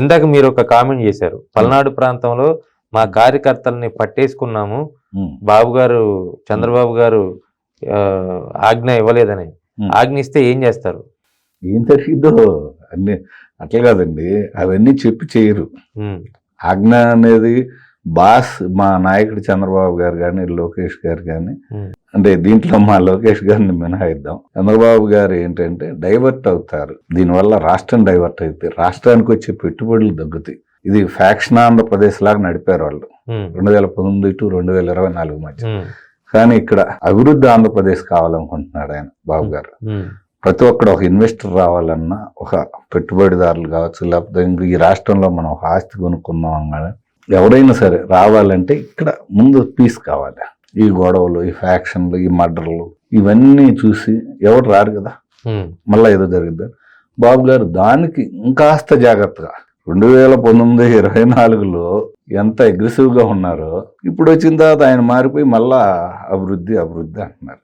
ఇందాక మీరు ఒక కామెంట్ చేశారు. పల్నాడు ప్రాంతంలో మా కార్యకర్తల్ని పట్టేసుకున్నాము. బాబు గారు చంద్రబాబు గారు ఆజ్ఞ ఇవ్వలేదని. ఆజ్ఞ ఇస్తే ఏం చేస్తారు? ఏం జరిగిందో అన్ని అట్లా కాదండి. అవన్నీ చెప్పి చేయరు. ఆజ్ఞ అనేది బాస్ మా నాయకుడు చంద్రబాబు గారు కానీ లోకేష్ గారు కానీ అంటే దీంట్లో మా లోకేష్ గారిని మినహాయిద్దాం. చంద్రబాబు గారు ఏంటంటే డైవర్ట్ అవుతారు. దీనివల్ల రాష్ట్రం డైవర్ట్ అవుతుంది రాష్ట్రానికి వచ్చే పెట్టుబడులు తగ్గుతాయి ఇది ఫ్యాక్షన్ ఆంధ్రప్రదేశ్ లాగా నడిపారు వాళ్ళు. రెండు వేల పంతొమ్మిది టు రెండు వేల ఇరవై నాలుగు మధ్య. కానీ ఇక్కడ అభివృద్ధి ఆంధ్రప్రదేశ్ కావాలనుకుంటున్నాడు ఆయన బాబు గారు. ప్రతి ఒక్కడు ఒక ఇన్వెస్టర్ రావాలన్నా ఒక పెట్టుబడిదారులు కావచ్చు లేకపోతే ఇంక ఈ రాష్ట్రంలో మనం ఒక ఆస్తి కొనుక్కుందాం కానీ ఎవరైనా సరే రావాలంటే ఇక్కడ ముందు పీస్ కావాలి. ఈ గొడవలు ఈ ఫ్యాక్షన్లు ఈ మర్డర్లు ఇవన్నీ చూసి ఎవరు రారు కదా? మళ్ళీ ఏదో జరిగిద్ది? బాబు గారు దానికి ఇంకాస్త జాగ్రత్తగా. రెండు వేల పంతొమ్మిది ఇరవై నాలుగులో ఎంత అగ్రెసివ్గా ఉన్నారో ఇప్పుడు వచ్చిన తర్వాత ఆయన మారిపోయి మళ్ళా అభివృద్ధి అభివృద్ధి అంటున్నారు.